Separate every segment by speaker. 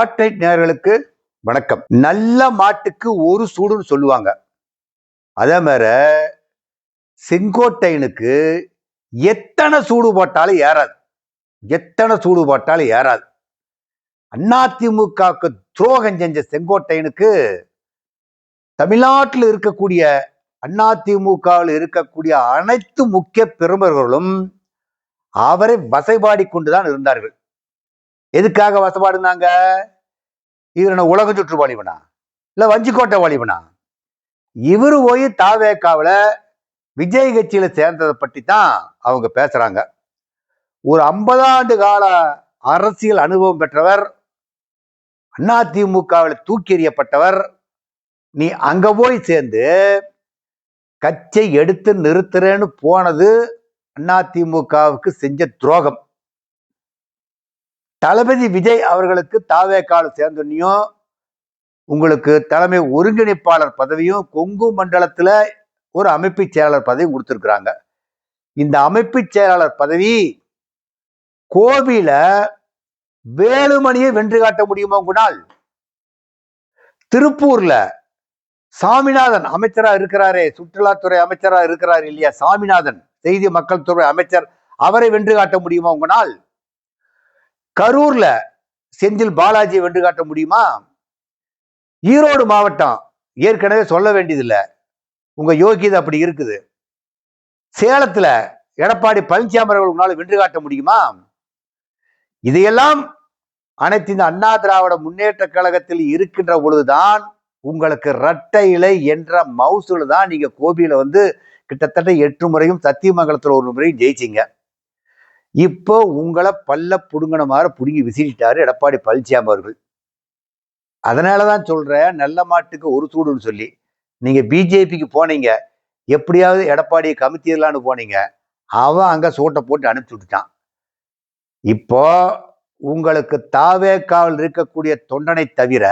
Speaker 1: Spotlight நேர்களுக்கு வணக்கம். நல்ல மாட்டுக்கு ஒரு சூடுன்னு சொல்லுவாங்க. அதே மாதிரி செங்கோட்டையனுக்கு எத்தனை சூடு போட்டாலும் ஏறாது. எத்தனை சூடு போட்டாலும் ஏறாது. அதிமுகவுக்கு துரோகம் செஞ்ச செங்கோட்டையனுக்கு தமிழ்நாட்டில் இருக்கக்கூடிய அதிமுகவில் இருக்கக்கூடிய அனைத்து முக்கிய பெருமர்களும் அவரை வசைபாடி கொண்டுதான் இருந்தார்கள். எதுக்காக வசப்பாடுனாங்க? இவர் என்ன உலக சுற்று வாலிபனா? இல்லை வஞ்சிக்கோட்டை வாலிபனா? இவர் போய் தாவேக்காவில் விஜய் கட்சியில் சேர்ந்ததை பற்றி தான் அவங்க பேசுகிறாங்க ஒரு ஐம்பதாண்டு கால அரசியல் அனுபவம் பெற்றவர் அதிமுகவில் தூக்கி எறியப்பட்டவர் நீ அங்கே போய் சேர்ந்து கட்சியை எடுத்து நிறுத்துறேன்னு போனது அதிமுகவுக்கு செஞ்ச துரோகம். தளபதி விஜய் அவர்களுக்கு தாவேக்கால் சேர்ந்தோன்னையும் உங்களுக்கு தலைமை ஒருங்கிணைப்பாளர் பதவியும் கொங்கு மண்டலத்துல ஒரு அமைப்பு செயலாளர் பதவியும் கொடுத்துருக்குறாங்க. இந்த அமைப்பு செயலாளர் பதவி கோவில வேலுமணியை வென்று காட்ட முடியுமா உங்களால்? திருப்பூர்ல சாமிநாதன் அமைச்சரா இருக்கிறாரே சுற்றுலாத்துறை அமைச்சரா இருக்கிறார் இல்லையா? சாமிநாதன் செய்தி மக்கள் துறை அமைச்சர் அவரை வென்று காட்ட முடியுமா உங்களால்? கரூர்ல செந்தில் பாலாஜியை வென்று காட்ட முடியுமா? ஈரோடு மாவட்டம் ஏற்கனவே சொல்ல வேண்டியதில்லை. உங்க யோகியது அப்படி இருக்குது. சேலத்துல எடப்பாடி பழனிசாமி அவர்கள் உங்களால் வென்று காட்ட முடியுமா? இதையெல்லாம் அனைத்து இந்த அண்ணா திராவிட முன்னேற்ற கழகத்தில் இருக்கின்ற பொழுதுதான் உங்களுக்கு இரட்டை இலை என்ற மவுசுல தான் நீங்க கோபியில வந்து கிட்டத்தட்ட எட்டு முறையும் சத்தியமங்கலத்தில் ஒரு முறையும் ஜெயிச்சிங்க. இப்போ உங்களை பல்ல புடுங்கின மாதிரி புடுங்கி விசிறிட்டாரு எடப்பாடி பழனிசாமி அவர்கள். அதனாலதான் சொல்றேன் நல்ல மாட்டுக்கு ஒரு சூடுன்னு சொல்லி. நீங்க பிஜேபிக்கு போனீங்க எப்படியாவது எடப்பாடியை கமித்திடலான்னு போனீங்க அவன் அங்க சூட்டை போட்டு அனுப்பிச்சு விட்டுட்டான். இப்போ உங்களுக்கு தாவேக்காவில் இருக்கக்கூடிய தொண்டனை தவிர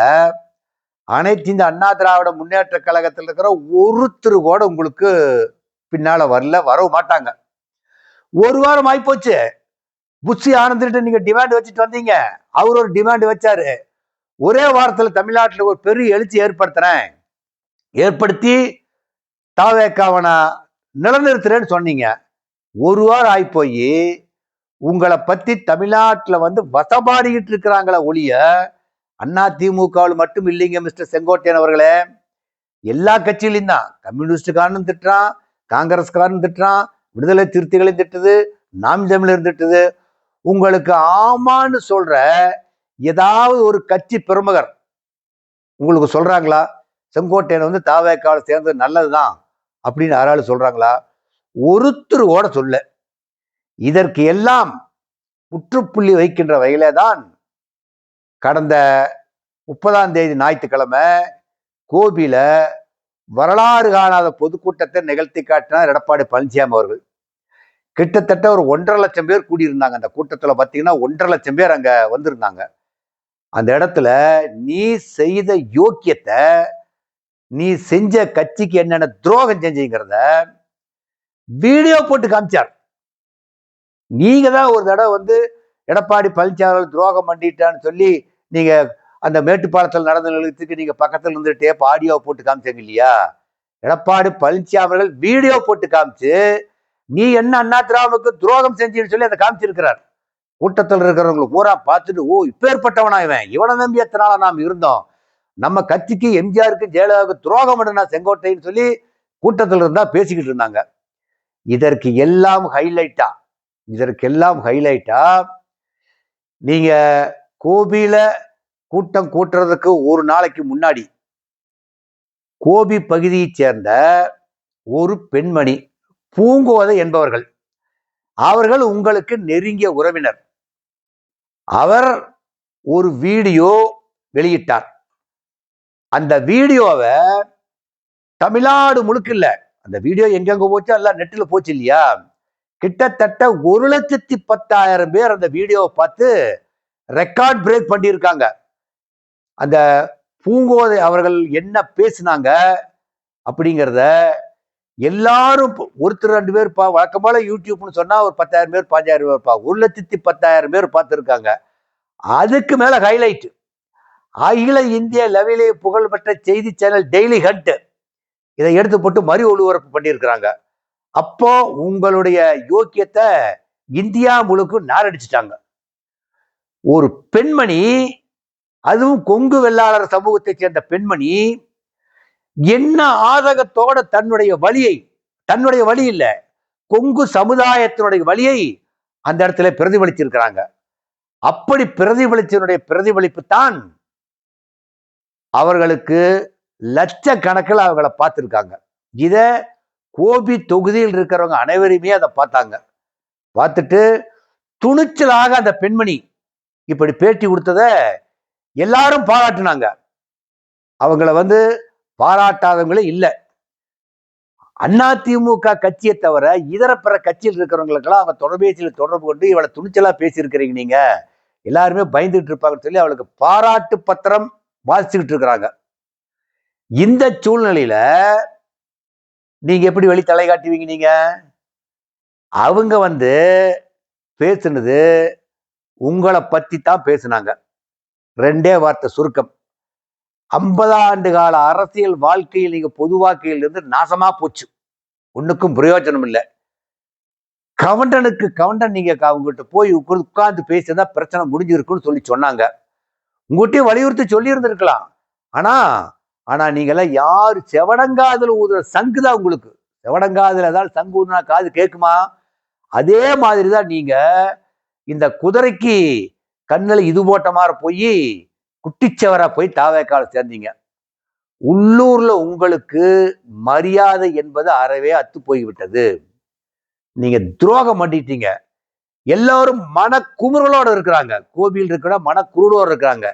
Speaker 1: அனைத்து இந்த அண்ணா திராவிட முன்னேற்ற கழகத்தில் இருக்கிற ஒருத்தர் கூட உங்களுக்கு பின்னால வரல வரவும் மாட்டாங்க. ஒரு வாரம் ஆயிப்போச்சு. புஷி ஆனந்திட்டு நீங்க டிமாண்ட் வச்சுட்டு வந்தீங்க. அவர் ஒரு டிமாண்ட் வச்சாரு. ஒரே வாரத்துல தமிழ்நாட்டில் ஒரு பெரிய எழுச்சி ஏற்படுத்துறேன். ஏற்படுத்தி தாவேக்காவனை நிலநிறுத்துறேன்னு சொன்னீங்க. ஒரு வாரம் ஆகிப்போய் உங்களை பத்தி தமிழ்நாட்டில் வந்து வசபாடிக்கிட்டு இருக்கிறாங்களே ஒழிய அண்ணா திமுகவில் மட்டும் இல்லைங்க மிஸ்டர் செங்கோட்டையன் அவர்களே. எல்லா கட்சியிலையும் தான். கம்யூனிஸ்டுக்காரனும் திட்டுறான் காங்கிரஸ்காரனும் திட்டுறான் விடுதலை திருத்திகளையும் திட்டுது நாம் தமிழர் திட்டுது. உங்களுக்கு ஆமான்னு சொல்ற ஏதாவது ஒரு கட்சி பிரமுகர் உங்களுக்கு சொல்றாங்களா? செங்கோட்டையன் வந்து தாவேக்காவில் சேர்ந்தது நல்லதுதான் அப்படின்னு யாராலும் சொல்றாங்களா? ஒருத்தர் ஓட சொல்ல. இதற்கு எல்லாம் முற்றுப்புள்ளி வைக்கின்ற வகையிலே தான் கடந்த முப்பதாம் தேதி ஞாயிற்றுக்கிழமை கோபியில வரலாறு காணாத பொதுக்கூட்டத்தை நிகழ்த்தி காட்டினார் எடப்பாடி பழனிசாமி அவர்கள். கிட்டத்தட்ட ஒரு ஒன்றரை லட்சம் பேர் கூடியிருந்தாங்க. அந்த கூட்டத்துல பார்த்தீங்கன்னா ஒன்றரை லட்சம் பேர் அங்க வந்திருந்தாங்க. அந்த இடத்துல நீ செய்த யோக்கியத்தை நீ செஞ்ச கட்சிக்கு என்னென்ன துரோகம் செஞ்சீங்கிறத வீடியோ போட்டு காமிச்சார். நீங்க தான் ஒரு தடவை வந்து எடப்பாடி பழனிசாமி துரோகம் பண்ணிட்டான்னு சொல்லி நீங்க அந்த மேட்டுப்பாளத்தில் நடந்த நிலையத்துக்கு நீங்க பக்கத்துல இருந்து டேப் ஆடியோ போட்டு காமிச்சாங்க இல்லையா? எடப்பாடி பழனிசாமி அவர்கள் வீடியோ போட்டு காமிச்சு நீ என்ன அண்ணா திராவுக்கு துரோகம் செஞ்சுன்னு சொல்லி அதை காமிச்சிருக்கிறார். கூட்டத்தில் இருக்கிறவங்களை பூரா பார்த்துட்டு ஓ இப்பேற்பட்டவனா இவன். இவனை நம்பி எத்தனால நாம் இருந்தோம். நம்ம கட்சிக்கு எம்ஜிஆருக்கு ஜெயலலிதாவுக்கு துரோகம் பண்ணுனா செங்கோட்டைன்னு சொல்லி கூட்டத்தில் இருந்தா பேசிக்கிட்டு இருந்தாங்க. இதற்கு எல்லாம் ஹைலைட்டா இதற்கெல்லாம் ஹைலைட்டா நீங்க கோபியில கூட்டம் கூட்டுறதுக்கு ஒரு நாளைக்கு முன்னாடி கோபி பகுதியைச் சேர்ந்த ஒரு பெண்மணி பூங்கோதை என்பவர்கள். அவர்கள் உங்களுக்கு நெருங்கிய உறவினர். அவர் ஒரு வீடியோ வெளியிட்டார். அந்த வீடியோவை தமிழ்நாடு முழுக்க இல்ல. அந்த வீடியோ எங்கெங்க போச்சோ எல்லாம் நெட்டில் போச்சு இல்லையா? கிட்டத்தட்ட ஒரு லட்சத்தி பத்தாயிரம் பேர் அந்த வீடியோவை பார்த்து ரெக்கார்ட் பிரேக் பண்ணியிருக்காங்க. அந்த பூங்கோதை அவர்கள் என்ன பேசினாங்க அப்படிங்கிறத எல்லாரும் ஒருத்தர் ரெண்டு பேர் பா வழக்கமான யூடியூப்னு சொன்னால் ஒரு பத்தாயிரம் பேர் பாஞ்சாயிரம் பேர் பா ஒரு லட்சத்தி பத்தாயிரம் பேர் பார்த்துருக்காங்க. அதுக்கு மேலே ஹைலைட் அகில இந்திய லெவலே புகழ்பெற்ற செய்தி சேனல் டெய்லி ஹண்ட் இதை எடுத்து போட்டு மறு ஒளிபரப்பு பண்ணியிருக்கிறாங்க. அப்போ உங்களுடைய யோக்கியத்தை இந்தியா முழுக்க நாரடிச்சிட்டாங்க. ஒரு பெண்மணி அதுவும் கொங்கு வெள்ளாளர் சமூகத்தைச் சேர்ந்த பெண்மணி என்ன ஆதகத்தோட தன்னுடைய வழியை தன்னுடைய வழி இல்லை கொங்கு சமுதாயத்தினுடைய வழியை அந்த இடத்துல பிரதிபலிச்சிருக்கிறாங்க. அப்படி பிரதிபலிச்சனுடைய பிரதிபலிப்பு தான் அவர்களுக்கு லட்சக்கணக்கில் அவங்கள பார்த்துருக்காங்க. இத கோபி தொகுதியில் இருக்கிறவங்க அனைவருமே அதை பார்த்தாங்க. பார்த்துட்டு துணிச்சலாக அந்த பெண்மணி இப்படி பேட்டி கொடுத்தத எல்லாரும் பாராட்டினாங்க. அவங்கள வந்து பாராட்டாதவங்களே இல்லை. அதிமுக கட்சியை தவிர இதர பிற கட்சியில் இருக்கிறவங்களுக்கெல்லாம் அவங்க தொலைபேசியில் தொடர்பு கொண்டு இவளை துணிச்சலாக பேசியிருக்கிறீங்க நீங்க. எல்லாருமே பயந்துகிட்டு இருப்பாங்கன்னு சொல்லி அவளுக்கு பாராட்டு பத்திரம் வாசிச்சுக்கிட்டு இருக்கிறாங்க. இந்த சூழ்நிலையில நீங்க எப்படி வெளி தலை காட்டுவீங்க நீங்க? அவங்க வந்து பேசுனது உங்களை பத்தி தான் பேசுனாங்க. ரெண்டே வார்த்தை சுருக்கம். ஐம்பது ஆண்டு கால அரசியல் வாழ்க்கையில் நீங்க பொது இருந்து நாசமா போச்சு. ஒண்ணுக்கும் பிரயோஜனம் இல்லை. கவண்டனுக்கு கவண்டன் நீங்க அவங்ககிட்ட போய் உட்கார்ந்து பேசியிருந்தா பிரச்சனை முடிஞ்சிருக்குன்னு சொல்லி சொன்னாங்க. உங்ககிட்டயும் வலியுறுத்தி சொல்லி இருந்திருக்கலாம் ஆனா ஆனா நீங்க எல்லாம் யாரு செவடங்காதுல ஊதுற சங்கு தான் உங்களுக்கு. செவடங்காதுல ஏதாவது சங்கு ஊதுனா காது கேட்குமா? அதே மாதிரிதான் நீங்க இந்த குதிரைக்கு கண்ணில் இது போட்ட மாதிரி போய் குட்டிச்சவரா போய் தாவேக்கால சேர்ந்தீங்க. உள்ளூர்ல உங்களுக்கு மரியாதை என்பது அறவே அத்து போய்விட்டது. நீங்க துரோகம் பண்ணிட்டீங்க. எல்லாரும் மன இருக்கிறாங்க. கோபியில் இருக்கிற மனக்குருடோடு இருக்கிறாங்க.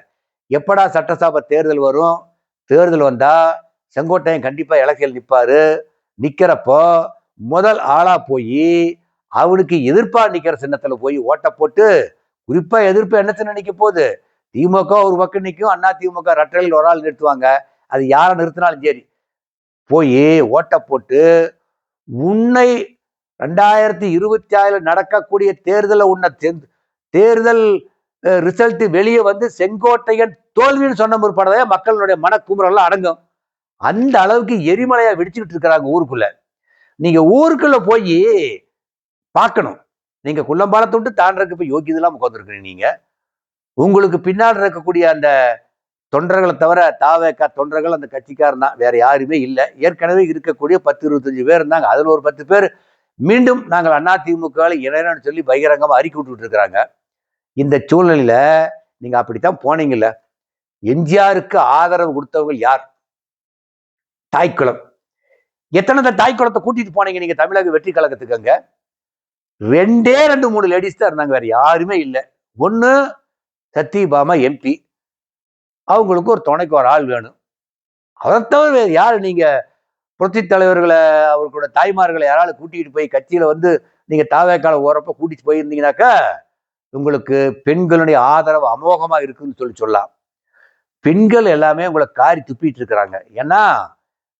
Speaker 1: எப்படா சட்டசபை தேர்தல் வரும்? தேர்தல் வந்தா செங்கோட்டையன் கண்டிப்பா இலக்கையில் நிற்பாரு நிக்கிறப்போ முதல் ஆளா போய் அவனுக்கு எதிர்ப்பா நிக்கிற சின்னத்துல போய் ஓட்ட போட்டு குறிப்பா எதிர்ப்பு என்ன சின்ன நிக்க போகுது? திமுக ஒரு பக்கம் நிற்கும் அண்ணா திமுக ரட்டையில் ஒரு ஆள் நிறுத்துவாங்க. அது யாரை நிறுத்தினாலும் சரி. போய் ஓட்ட போட்டு உன்னை ரெண்டாயிரத்தி இருபத்தி ஆறில் நடக்கக்கூடிய தேர்தலை உன்னை தேர்தல் ரிசல்ட் வெளியே வந்து செங்கோட்டையன் தோல்வின்னு சொன்ன முற்படவே மக்களுடைய மனக்குமுறெல்லாம் அடங்கும். அந்த அளவுக்கு எரிமலையா வெடிச்சுக்கிட்டு இருக்கிறாங்க ஊருக்குள்ள. நீங்க ஊருக்குள்ள போய் பார்க்கணும். நீங்க குள்ளம்பாலத்தை விட்டு தாண்டறதுக்கு போய் யோகியதெல்லாம் உட்காந்துருக்குறீங்க நீங்க. உங்களுக்கு பின்னால் இருக்கக்கூடிய அந்த தொண்டர்களை தவிர தாவேக்கா தொண்டர்கள் அந்த கட்சிக்காரன் தான். வேற யாருமே இல்லை. ஏற்கனவே இருக்கக்கூடிய பத்து இருபத்தஞ்சு பேர் இருந்தாங்க. அதில் ஒரு பத்து பேர் மீண்டும் நாங்கள் அண்ணா திமுக இணையன்னு சொல்லி பகிரங்கமாக அறிக்கை விட்டுட்டு இருக்கிறாங்க இந்த சூழ்நிலையில நீங்க அப்படித்தான் போனீங்கல்ல. எம்ஜிஆருக்கு ஆதரவு கொடுத்தவங்க யார்? தாய்க்குளம். எத்தனை தாய்க்குளத்தை கூட்டிட்டு போனீங்க நீங்க தமிழக வெற்றி கழகத்துக்கு அங்க? ரெண்டே ரெண்டு மூணு லேடிஸ் தான் இருந்தாங்க. வேற யாருமே இல்லை. ஒன்று சத்யபாமா எம்பி அவங்களுக்கு ஒரு துணைக்கு ஒரு ஆள் வேணும். அதை தவிர யார்? நீங்கள் புரட்சி தலைவர்களை அவர்களோட தாய்மார்களை யாராவது கூட்டிகிட்டு போய் கட்சியில் வந்து நீங்கள் தாவேக்கால ஓரப்ப கூட்டிட்டு போயிருந்தீங்கன்னாக்கா உங்களுக்கு பெண்களுடைய ஆதரவு அமோகமாக இருக்குன்னு சொல்லி சொல்லலாம். பெண்கள் எல்லாமே உங்களை காரி துப்பிட்டு இருக்கிறாங்க. ஏன்னா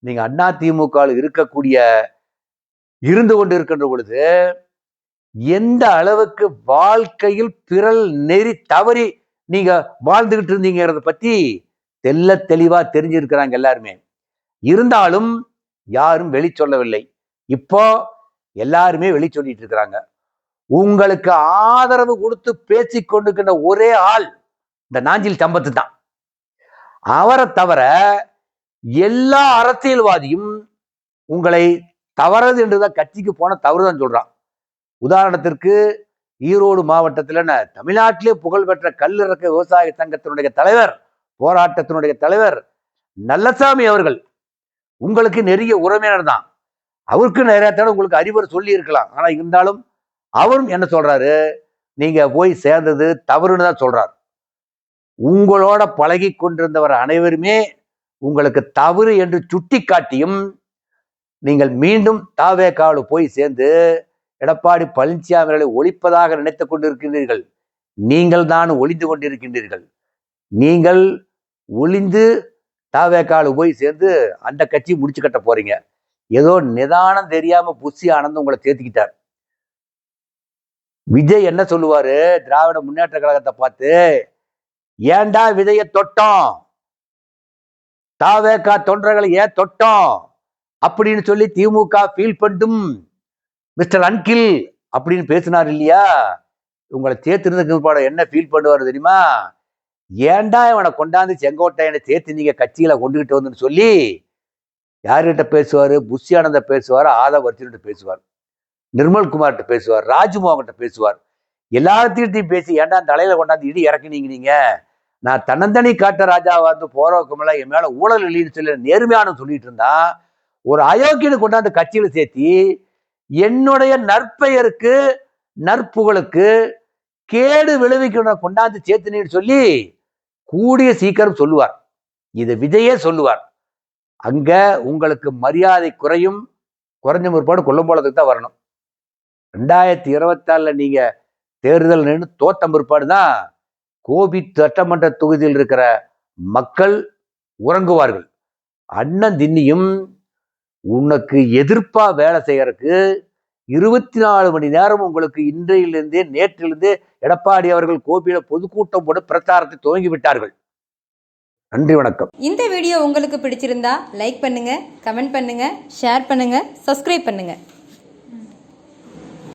Speaker 1: நீங்கள் அண்ணா திமுகவில் இருக்கக்கூடிய இருந்து கொண்டு இருக்கின்ற பொழுது எந்த அளவுக்கு வாழ்க்கையில் பிறல் நெறி தவறி நீங்க வாழ்ந்துகிட்டு இருந்தீங்கிறத பத்தி தெல்ல தெளிவா தெரிஞ்சிருக்கிறாங்க எல்லாருமே. இருந்தாலும் யாரும் வெளி சொல்லவில்லை. இப்போ எல்லாருமே வெளி சொல்லிட்டு இருக்கிறாங்க. உங்களுக்கு ஆதரவு கொடுத்து பேசி கொண்டிருக்கின்ற ஒரே ஆள் இந்த நாஞ்சில் சம்பத்து தான். அவரை தவிர எல்லா அரசியல்வாதியும் உங்களை தவறது என்றுதான் கட்சிக்கு போன தவறுதான் சொல்றான். உதாரணத்திற்கு ஈரோடு மாவட்டத்தில் தமிழ்நாட்டிலே புகழ்பெற்ற கல்லிறக்க விவசாய சங்கத்தினுடைய தலைவர் போராட்டத்தினுடைய தலைவர் நல்லசாமி அவர்கள். உங்களுக்கு நெருங்கிய உறவினர் தான். அவருக்கு நிறைய தடவை உங்களுக்கு அறிவுரை சொல்லி இருக்கலாம் ஆனா இருந்தாலும் அவரும் என்ன சொல்றாரு? நீங்க போய் சேர்ந்தது தவறுன்னு தான் சொல்றார். உங்களோட பழகி கொண்டிருந்தவர் அனைவருமே உங்களுக்கு தவறு என்று சுட்டி காட்டியும் நீங்கள் மீண்டும் தாவேக்காவில் போய் சேர்ந்து எடப்பாடி பழனிசாமி அவர்களை ஒழிப்பதாக நினைத்துக் கொண்டிருக்கின்றீர்கள். நீங்கள் தான் ஒளிந்து கொண்டிருக்கின்றீர்கள். நீங்கள் ஒளிந்து தாவேக்காலு போய் சேர்ந்து அந்த கட்சி முடிச்சு கட்ட போறீங்க. ஏதோ நிதானம் தெரியாம புஷி ஆனந்த் உங்களை சேர்த்துக்கிட்டார் விஜய் என்ன சொல்லுவாரு? திராவிட முன்னேற்ற கழகத்தை பார்த்து ஏன்டா விதைய தொட்டோம்? தாவேக்கா தொண்டர்களை ஏன் தொட்டோம்? அப்படின்னு சொல்லி திமுக ஃபீல் பண்ணும் மிஸ்டர் அன்கில் அப்படின்னு பேசினார் இல்லையா? உங்களை சேர்த்துருந்ததுக்கு பாட என்ன ஃபீல் பண்ணுவார் தெரியுமா? ஏன்டா இவனை கொண்டாந்து செங்கோட்டையனை சேர்த்து நீங்கள் கட்சியில் கொண்டுகிட்டு வந்துன்னு சொல்லி யார்கிட்ட பேசுவார்? புஷியானந்த பேசுவார் ஆதவ அர்ஜுன்கிட்ட பேசுவார் நிர்மல்குமார்கிட்ட பேசுவார் ராஜ்மோகன்கிட்ட பேசுவார். எல்லாத்தையும் பேசி ஏன்டா தலையில் கொண்டாந்து இடி இறக்குனீங்க நீங்கள் நான் தன்னந்தனி காட்ட ராஜா வந்து போறவக்குமெல்லாம் என் மேலே ஊழல் இல்லைன்னு சொல்லி நேர்மையானு சொல்லிட்டு இருந்தா ஒரு அயோக்கியனு கொண்டாந்து கட்சியில் சேர்த்தி என்னுடைய நற்பெயருக்கு நற்புகழுக்கு கேடு விளைவிக்கணும் கொண்டாந்து சேர்த்துனேன்னு சொல்லி கூடிய சீக்கிரம் சொல்லுவார். இது விஜயே சொல்லுவார். அங்க உங்களுக்கு மரியாதை குறையும் குறைஞ்ச முற்பாடு கொல்லம்போலத்துக்கு தான் வரணும். ரெண்டாயிரத்தி இருபத்தாறுல நீங்க தேர்தல் நின்று தோத்த பிற்பாடு தான் கோபி சட்டமன்ற தொகுதியில் இருக்கிற மக்கள் உறங்குவார்கள். அண்ணன் தின்னியும் உனக்கு எதிர்ப்பா வேலை செய்யறதுக்கு இருபத்தி நாலு மணி நேரம் உங்களுக்கு இன்றையிலிருந்தே நேற்றிலிருந்தே எடப்பாடி அவர்கள் கோபியில பொதுக்கூட்டம் போட்டு பிரச்சாரத்தை துவங்கி விட்டார்கள். நன்றி வணக்கம்.
Speaker 2: இந்த வீடியோ உங்களுக்கு பிடிச்சிருந்தா லைக் பண்ணுங்க கமெண்ட் பண்ணுங்க ஷேர் பண்ணுங்க சப்ஸ்கிரைப் பண்ணுங்க.